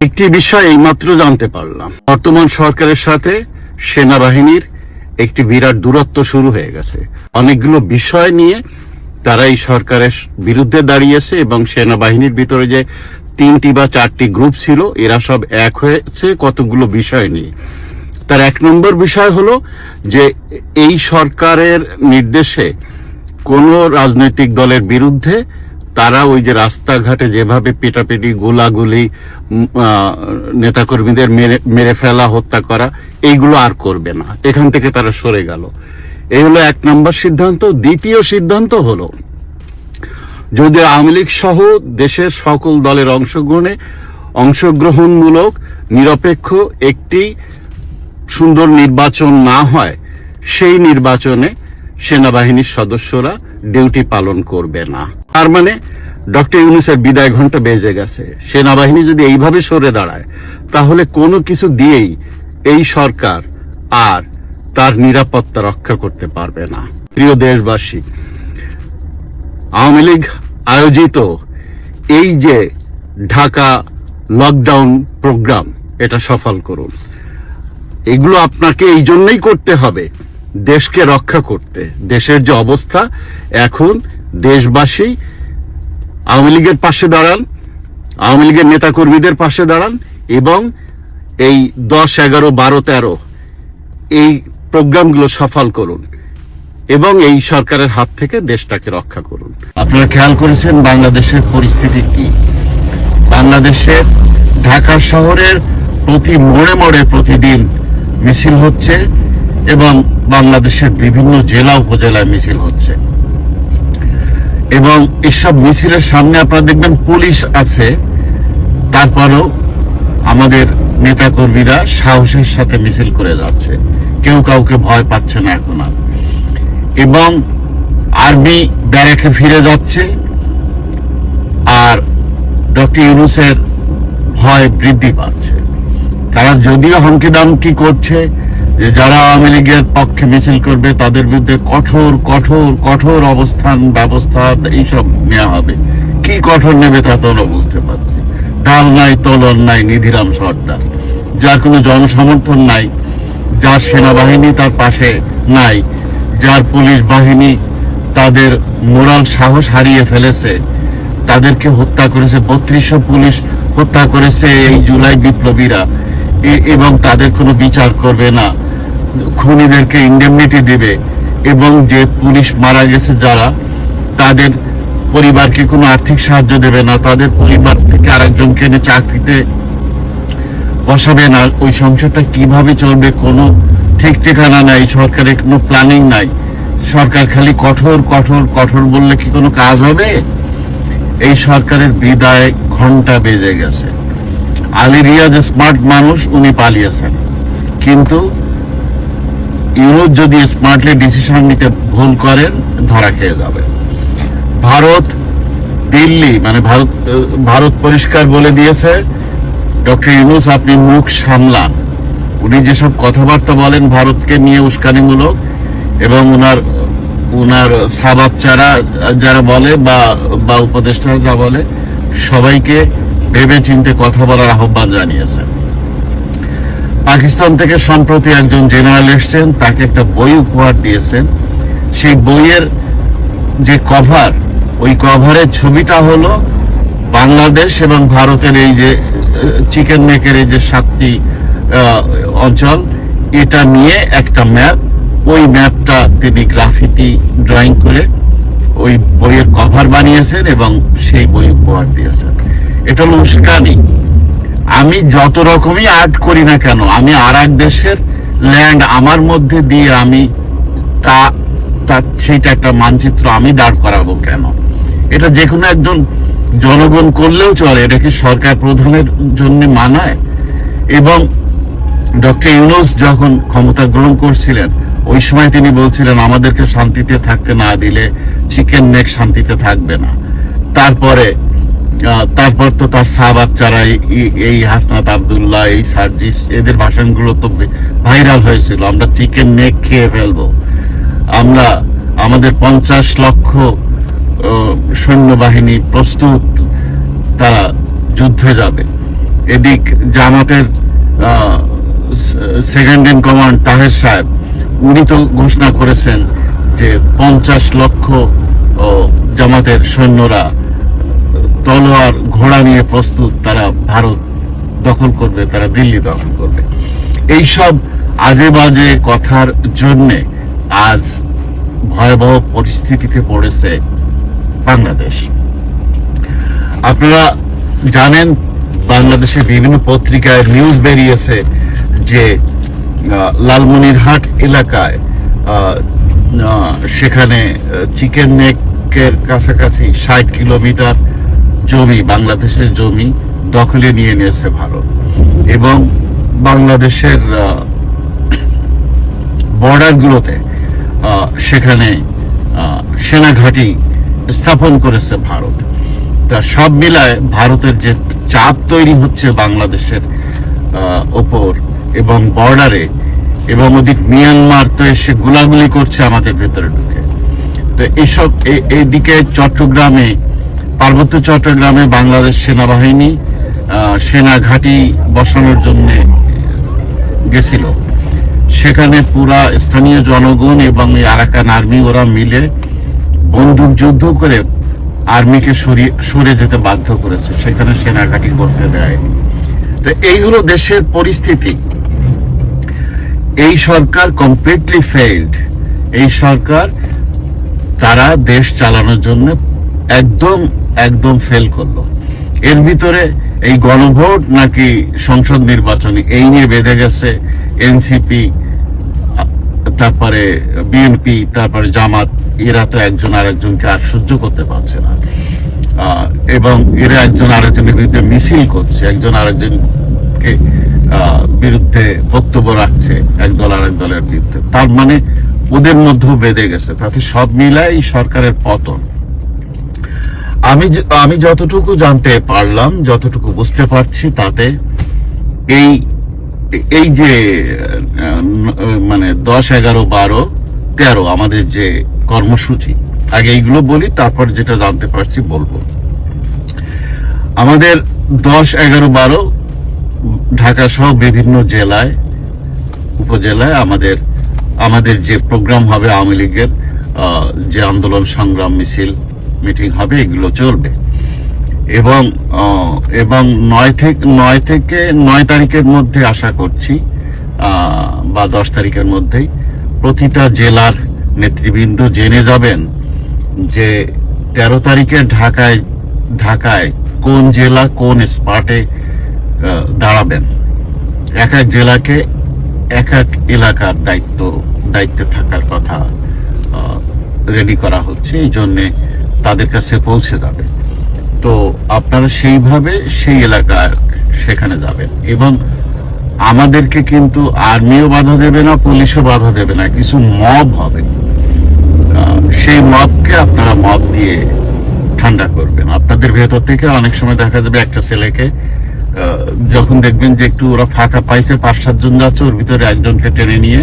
একটি বিষয় এইমাত্র জানতে পারলাম। বর্তমান সরকারের সাথে সেনাবাহিনীর একটি বিরাট দূরত্ব শুরু হয়ে গেছে। অনেকগুলো বিষয় নিয়ে তারা এই সরকারের বিরুদ্ধে দাঁড়িয়েছে এবং সেনাবাহিনীর ভিতরে যে তিনটি বা চারটি গ্রুপ ছিল, এরা সব এক হয়েছে কতগুলো বিষয় নিয়ে। তার এক নম্বর বিষয় হলো যে এই সরকারের নির্দেশে কোন রাজনৈতিক দলের বিরুদ্ধে তারা ওই যে রাস্তাঘাটে যেভাবে পেটাপেটি, গোলাগুলি নেতাকর্মীদের মেরে মেরে ফেলা, হত্যা করা, এইগুলো আর করবে না। এখান থেকে তারা সরে গেল। এই হলো এক নম্বর সিদ্ধান্ত। দ্বিতীয় সিদ্ধান্ত হলো, যদি আওয়ামী লীগ সহ দেশের সকল দলের অংশগ্রহণে অংশগ্রহণমূলক, নিরপেক্ষ একটি সুন্দর নির্বাচন না হয়, সেই নির্বাচনে সেনাবাহিনীর সদস্যরা ডিউটি পালন করবে না। তার মানে ডক্টর ইউনুসের বিদায় ঘণ্টা বেজে গেছে। সেনাবাহিনী যদি এইভাবে সরে দাঁড়ায়, তাহলে কোনো কিছু দিয়েই এই সরকার আর তার নিরাপত্তা রক্ষা করতে পারবে না। প্রিয় দেশবাসী, আওয়ামী লীগ আয়োজিত এই যে ঢাকা লকডাউন প্রোগ্রাম, এটা সফল করুন। এগুলো আপনাকে এই জন্যই করতে হবে দেশকে রক্ষা করতে। দেশের যে অবস্থা, এখন দেশবাসী আওয়ামী লীগের পাশে দাঁড়ান, আওয়ামী লীগের নেতাকর্মীদের পাশে দাঁড়ান এবং এই দশ, এগারো, বারো, তেরো এই প্রোগ্রামগুলো সফল করুন এবং এই সরকারের হাত থেকে দেশটাকে রক্ষা করুন। আপনারা খেয়াল করেছেন বাংলাদেশের পরিস্থিতি কি? বাংলাদেশের ঢাকা শহরের প্রতি মোড়ে মোড়ে প্রতিদিন মিছিল হচ্ছে এবং বাংলাদেশের বিভিন্ন জেলা উপজেলায় মিছিল হচ্ছে। এবং এসব মিছিলের সামনে আপনারা দেখবেন পুলিশ আছে, তারপরও আমাদের নেতাকর্মীরা সাহসের সাথে মিছিল করে যাচ্ছে। কেউ কাউকে ভয় পাচ্ছে না এখন আর। এবং আর্মি ব্যারাকে ফিরে যাচ্ছে, আর ডক্টর ইউনুসের ভয় বৃদ্ধি পাচ্ছে। তারা যদিও হুমকি দামকি করছে যে যারা আওয়ামী লীগের পক্ষে মিছিল করবে, তাদের বিরুদ্ধে কঠোর কঠোর কঠোর অবস্থান, ব্যবস্থা এইসব নেওয়া হবে। কি কঠোর নেবে তা তো বুঝতে পারছি। ডাল নাই তলন নাই, নিধিরাম সর্দার। যার কোনো জনসমর্থন নাই, যার সেনাবাহিনী তার পাশে নাই, যার পুলিশ বাহিনী তাদের মোরাল সাহস হারিয়ে ফেলেছে, তাদেরকে হত্যা করেছে, বত্রিশশো পুলিশ হত্যা করেছে এই জুলাই বিপ্লবীরা। এবং তাদের কোনো বিচার করবে না। খুনিদেরকে ইন্ডেমনিটি দেবে এবং যে পুলিশ মারা গেছে যারা, তাদের পরিবারকে কোনো আর্থিক সাহায্য দেবে না, তাদের পরিবার থেকে আরেকজনকে এনে চাকরিতে বসাবে না। ওই সংসারটা কীভাবে চলবে কোনো ঠিক ঠিকানা নাই, সরকারের কোনো প্ল্যানিং নাই। সরকার খালি কঠোর কঠোর কঠোর বললে কি কোনো কাজ হবে? এই সরকারের বিদায় ঘণ্টা বেজে গেছে। আলী রিয়াজ স্মার্ট মানুষ, উনি পালিয়েছেন। কিন্তু ইউরোপ যদি স্মার্টলি ডিসিশন নিতে ভুল করেন ধরা খেয়ে যাবে। ভারত, দিল্লি মানে ভারত ভারত পরিষ্কার বলে দিয়েছে, ডক্টর ইউনুস, আপনি মুখ সামলান। উনি যেসব কথাবার্তা বলেন ভারতকে নিয়ে উস্কানিমূলক, এবং ওনার ওনার সাবাচ্চারা যারা বলে বা বা উপদেষ্টারা যা বলে, সবাইকে ভেবে চিন্তে কথা বলার আহ্বান জানিয়েছেন। পাকিস্তান থেকে সম্প্রতি একজন জেনারেল এসছেন, তাকে একটা বই উপহার দিয়েছেন। সেই বইয়ের যে কভার, ওই কভারের ছবিটা হলো বাংলাদেশ এবং ভারতের এই যে চিকেন নেকের এই যে সাতটি অঞ্চল, এটা নিয়ে একটা ম্যাপ ওই ম্যাপটা তিনি গ্রাফিতি ড্রয়িং করে ওই বইয়ের কভার বানিয়েছেন এবং সেই বই উপহার দিয়েছেন। এটা হলো উস্কানি আমি যত রকমই আর্ট করি না কেন, আমি আর এক দেশের ল্যান্ড আমার মধ্যে দিয়ে আমি তা তা, সেইটা একটা মানচিত্র আমি দাঁড় করাবো কেন? এটা যে কোনো একজন জনগণ করলেও চলে, এটা কি সরকার প্রধানের জন্য মানায়? এবং ডক্টর ইউনুস যখন ক্ষমতা গ্রহণ করছিলেন, ওই সময় তিনি বলছিলেন, আমাদেরকে শান্তিতে থাকতে না দিলে চিকেন নেক শান্তিতে থাকবে না। তারপরে তারপর তো তার শাহ বাচ্চারা এই- হাসনাত আবদুল্লাহ, এই সার্জিস, এদের ভাষণগুলো তো ভাইরাল হয়েছিল। আমরা চিকেন নেক খেয়ে ফেলব। আমরা আমাদের পঞ্চাশ লক্ষ সৈন্যবাহিনী প্রস্তুত, তারা যুদ্ধে যাবে। এদিক জামাতের সেকেন্ড ইন কমান্ড তাহের সাহেব, উনি তো ঘোষণা করেছেন যে পঞ্চাশ লক্ষ জামাতের সৈন্যরা তলোয়ার ঘোড়া নিয়ে প্রস্তুত তারা ভারত দখল করবে, তারা দিল্লি দখল করবে। এইসব আজে বাজে কথার জন্যে আজ ভয়াবহ পরিস্থিতিতে পড়েছে বাংলাদেশ। আপনারা জানেন বাংলাদেশের বিভিন্ন পত্রিকায় নিউজ বেরিয়েছে যে লালমনিরহাট এলাকায় সেখানে চিকেন নেকের কাছাকাছি ষাট কিলোমিটার জমি বাংলাদেশের জমি দখলে নিয়ে নিয়েছে ভারত। এবং বাংলাদেশের বর্ডারগুলোতে সেখানে আহ, সেনাঘাঁটি স্থাপন করেছে ভারত। তা সব মিলায় ভারতের যে চাপ তৈরি হচ্ছে বাংলাদেশের ওপর এবং বর্ডারে এবং ওদিক মিয়ানমার তো এসে গুলাগুলি করছে আমাদের ভেতরে ঢুকে। তো এইসব এ- এইদিকে চট্টগ্রামে পার্বত্য চট্টগ্রামে বাংলাদেশ সেনাবাহিনী সেনা ঘাঁটি বসানোর জন্য গেছিল। সেখানে পুরা স্থানীয় জনগণ এবং আরাকান আর্মি ওরা মিলে বন্দুক যুদ্ধ করে আর্মিকে সরিয়ে সরে যেতে বাধ্য করেছে। সেখানে সেনা ঘাঁটি করতে দেয়নি। তো এই হলো দেশের পরিস্থিতি। এই সরকার কমপ্লিটলি ফেইল্ড এই সরকার তারা দেশ চালানোর জন্য একদম একদম ফেল করল। এর ভিতরে এই গণভোট নাকি সংসদ নির্বাচনী এই নিয়ে বেঁধে গেছে এনসিপি তারপরে বিএনপি তারপরে জামাত, এরা তো একজন আরেকজনকে আর সহ্য করতে পারছে না। এবং এরা একজন আরেকজনের বিরুদ্ধে মিছিল করছে, একজন আরেকজনকে বিরুদ্ধে বক্তব্য রাখছে এক দল আরেক দলের বিরুদ্ধে। তার মানে ওদের মধ্যেও বেঁধে গেছে। তাতে সব মিলাই সরকারের পতন। আমি আমি যতটুকু জানতে পারলাম, যতটুকু বুঝতে পারছি তাতে এই এই যে মানে দশ, এগারো, বারো, তেরো আমাদের যে কর্মসূচি, আগে এইগুলো বলি, তারপর যেটা জানতে পারছি বলব। আমাদের দশ, এগারো, বারো ঢাকা সহ বিভিন্ন জেলায়, উপজেলায় আমাদের আমাদের যে প্রোগ্রাম হবে আওয়ামী লীগের যে আন্দোলন সংগ্রাম মিছিল মিটিং হবে, এগুলো চলবে। এবং এবং নয় থেকে নয় থেকে, নয় তারিখের মধ্যে আশা করছি বা দশ তারিখের মধ্যেই প্রতিটা জেলার নেতৃবৃন্দ জেনে যাবেন যে তেরো তারিখে ঢাকায় ঢাকায় কোন জেলা কোন স্পটে দাঁড়াবেন। এক এক জেলাকে এক এক এলাকার দায়িত্ব, দায়িত্বে থাকার কথা রেডি করা হচ্ছে। এই জন্যে তাদের কাছে পৌঁছে যাবে। তো আপনারা সেইভাবে সেই এলাকার সেখানে যাবেন এবং আমাদেরকে কিন্তু আর্মিও বাধা দেবে না, পুলিশও বাধা দেবে না, কিছু মব হবে। সেই মবকে আপনারা মব দিয়ে ঠান্ডা করবেন। আপনাদের ভেতর থেকে অনেক সময় দেখা যাবে একটা ছেলেকে যখন দেখবেন যে একটু ওরা ফাঁকা পাইছে, পাঁচ সাতজন যাচ্ছে, ওর ভিতরে একজনকে টেনে নিয়ে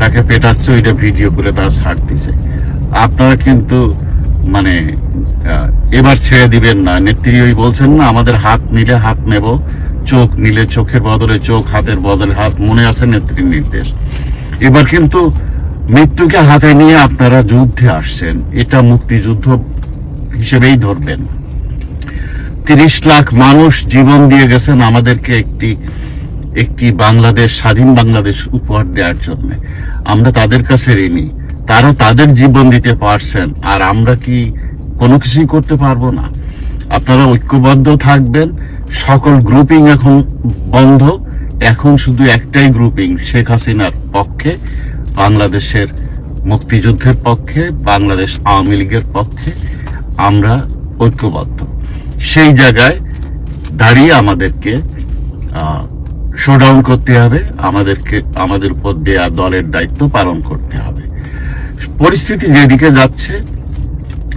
তাকে পেটাচ্ছে, ওইটা ভিডিও করে তার ছাড় দিছে। আপনারা কিন্তু মানে এবার ছেড়ে দিবেন না। নেত্রী ওই বলছেন না, আমাদের হাত নিলে হাত নেব, চোখ নিলে চোখের বদলে চোখ, হাতের বদলে হাত। মনে আছে নেত্রীর নির্দেশ। এবার কিন্তু মৃত্যুকে হাতে নিয়ে আপনারা যুদ্ধে আসছেন। এটা মুক্তিযুদ্ধ হিসেবেই ধরবেন। তিরিশ লাখ মানুষ জীবন দিয়ে গেছেন আমাদেরকে একটি একটি বাংলাদেশ, স্বাধীন বাংলাদেশ উপহার দেওয়ার জন্য। আমরা তাদের কাছে ঋণী। তারা তাদের জীবন দিতে পারছেন। আর আমরা কি কোনো কিছুই করতে পারব না। আপনারা ঐক্যবদ্ধ থাকবেন। সকল গ্রুপিং এখন বন্ধ। এখন শুধু একটাই গ্রুপিং শেখ হাসিনার পক্ষে, বাংলাদেশের মুক্তিযুদ্ধের পক্ষে, বাংলাদেশ আওয়ামী লীগের পক্ষে আমরা ঐক্যবদ্ধ। সেই জায়গায় দাঁড়িয়ে আমাদেরকে শোডাউন করতে হবে। আমাদেরকে, আমাদের উপর দেয়া দলের দায়িত্ব পালন করতে হবে। পরিস্থিতি যেদিকে যাচ্ছে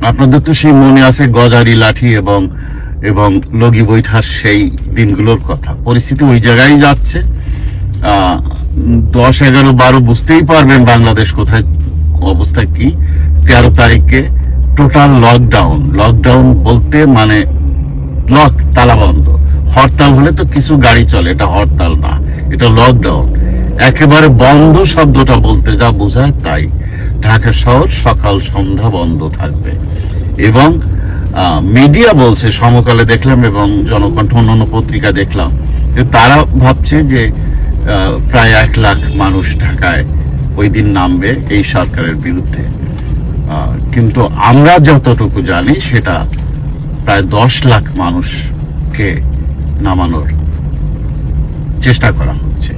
আপনাদের তো সেই মনে আছে গজারি লাঠি এবং এবং লগি বৈঠার সেই দিনগুলোর কথা। পরিস্থিতি ওই জায়গায় যাচ্ছে। দশ, এগারো, বারো বুঝতেই পারবেন বাংলাদেশ কোথায়, অবস্থা কি। তেরো তারিখে টোটাল লকডাউন। লকডাউন বলতে মানে লক, তালা বন্ধ। হরতাল হলে তো কিছু গাড়ি চলে, এটা হরতাল না, এটা লকডাউন। একেবারে বন্ধ শব্দটা বলতে যা বোঝায় তাই। ঢাকা শহর সকাল সন্ধ্যা বন্ধ থাকবে। এবং মিডিয়া বলছে, সমকালে দেখলাম এবং জনকণ্ঠ অন্যান্য পত্রিকা দেখলাম তারা ভাবছে যে প্রায় এক লাখ মানুষ ঢাকায় ওই দিন নামবে এই সরকারের বিরুদ্ধে। কিন্তু আমরা যতটুকু জানি, সেটা প্রায় দশ লাখ মানুষকে নামানোর চেষ্টা করা হচ্ছে।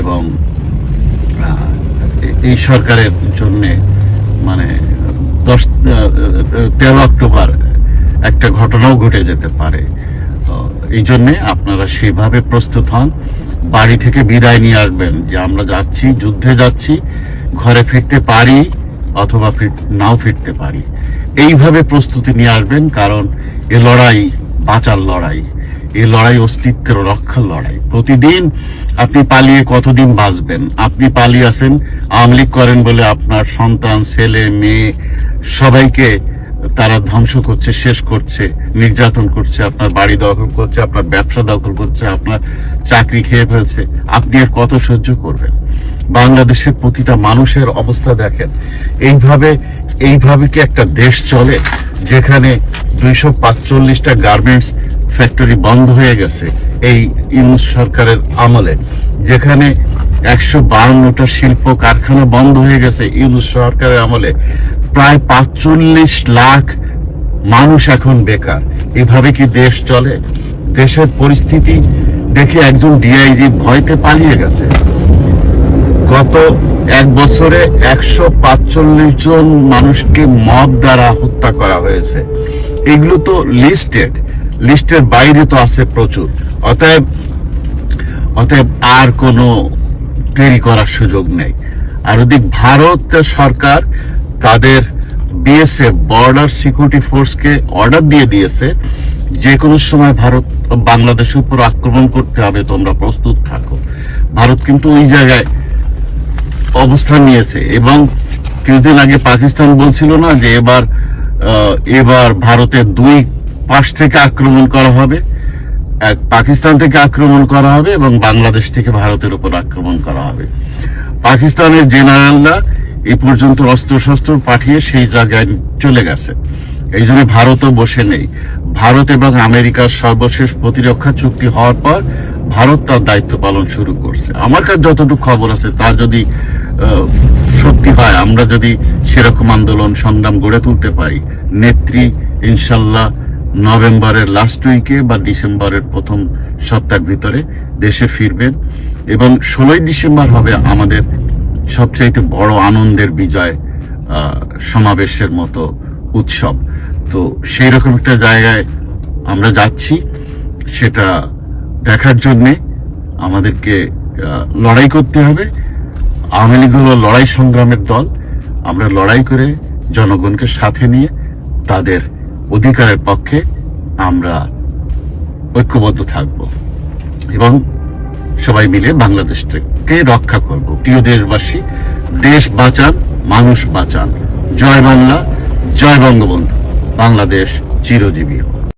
এবং এই সরকারের জন্য মানে দশ তেরো অক্টোবর একটা ঘটনাও ঘটে যেতে পারে। এই জন্যে আপনারা সেভাবে প্রস্তুত হন। বাড়ি থেকে বিদায় নিয়ে আসবেন যে আমরা যাচ্ছি, যুদ্ধে যাচ্ছি, ঘরে ফিরতে পারি অথবা ফির- নাও ফিরতে পারি। এইভাবে প্রস্তুতি নিয়ে আসবেন কারণ এ লড়াই, বাঁচার লড়াই। এই লড়াই অস্তিত্বের রক্ষার লড়াই। প্রতিদিন আপনি পালিয়ে কতদিন বাঁচবেন? আপনি পালিয়ে আছেন আওয়ামী লীগ করেন বলে আপনার সন্তান, ছেলে, মেয়ে, সবাইকে তারা ধ্বংস করছে, শেষ করছে, নির্যাতন করছে, আপনার বাড়ি দখল করছে, আপনার ব্যবসা দখল করছে, আপনার চাকরি খেয়ে ফেলছে। আপনি আর কত সহ্য করবেন? বাংলাদেশের প্রতিটা মানুষের অবস্থা দেখেন। এইভাবে এইভাবে কি একটা দেশ চলে যেখানে দুইশো পাঁচচল্লিশটা গার্মেন্টস ফ্যাক্টরি বন্ধ হয়ে গেছে এই ইউনুস সরকারের আমলে। যেখানে একশো বাউন্নটা শিল্প কারখানা বন্ধ হয়ে গেছে ইউনুস সরকারের আমলে। প্রায় পাঁচচল্লিশ লাখ মানুষ এখন বেকার। এভাবে কি দেশ চলে? দেশের পরিস্থিতি দেখে একজন ডিআইজি ভয়তে পালিয়ে গেছে। গত এক বছরে একশো পাঁচচল্লিশ জন মানুষকে মদ দ্বারা হত্যা করা হয়েছে। এগুলো তো লিস্টেড লিস্টের বাইরে তো আছে প্রচুর। অতএব অতএব আর কোনো দেরি করার সুযোগ নেই। আর ওদিক ভারত সরকার তাদের বিএসএফ বর্ডার সিকিউরিটি ফোর্সকে অর্ডার দিয়ে দিয়েছে, যে কোনো সময় ভারত বাংলাদেশের উপর আক্রমণ করতে হবে, তোমরা প্রস্তুত থাকো। ভারত কিন্তু ওই জায়গায় অবস্থান নিয়েছে এবং কিছুদিন আগে পাকিস্তান বলছিল না যে এবার এবার ভারতের দুই পাশ থেকে আক্রমণ করা হবে, এক পাকিস্তান থেকে আক্রমণ করা হবে এবং বাংলাদেশ থেকে ভারতের উপর আক্রমণ করা হবে। পাকিস্তানের জেনারেলরা এ পর্যন্ত অস্ত্র শস্ত্র পাঠিয়ে সেই জায়গায় চলে গেছে। এই জন্য ভারতও বসে নেই। ভারত এবং আমেরিকার সর্বশেষ প্রতিরক্ষা চুক্তি হওয়ার পর ভারত তার দায়িত্ব পালন শুরু করছে। আমার কাছে যতটুকু খবর আছে, তা যদি সত্যি হয়, আমরা যদি সেরকম আন্দোলন, সংগ্রাম গড়ে তুলতে পারি, নেত্রী, ইনশাল্লাহ নভেম্বরের লাস্ট উইকে বা ডিসেম্বরের প্রথম সপ্তাহের ভিতরে দেশে ফিরবেন এবং ষোলোই ডিসেম্বর হবে আমাদের সবচাইতে বড় আনন্দের বিজয় সমাবেশের মতো উৎসব। তো সেই রকম একটা জায়গায় আমরা যাচ্ছি, সেটা দেখার জন্যে আমাদেরকে লড়াই করতে হবে। আওয়ামী লীগ হলো লড়াই সংগ্রামের দল। আমরা লড়াই করে জনগণকে সাথে নিয়ে তাদের অধিকারের পক্ষে আমরা ঐক্যবদ্ধ থাকব এবং সবাই মিলে বাংলাদেশকে রক্ষা করব। প্রিয় দেশবাসী, দেশ বাঁচান, মানুষ বাঁচান। জয় বাংলা, জয় বঙ্গবন্ধু। বাংলাদেশ চিরজীবী হোক।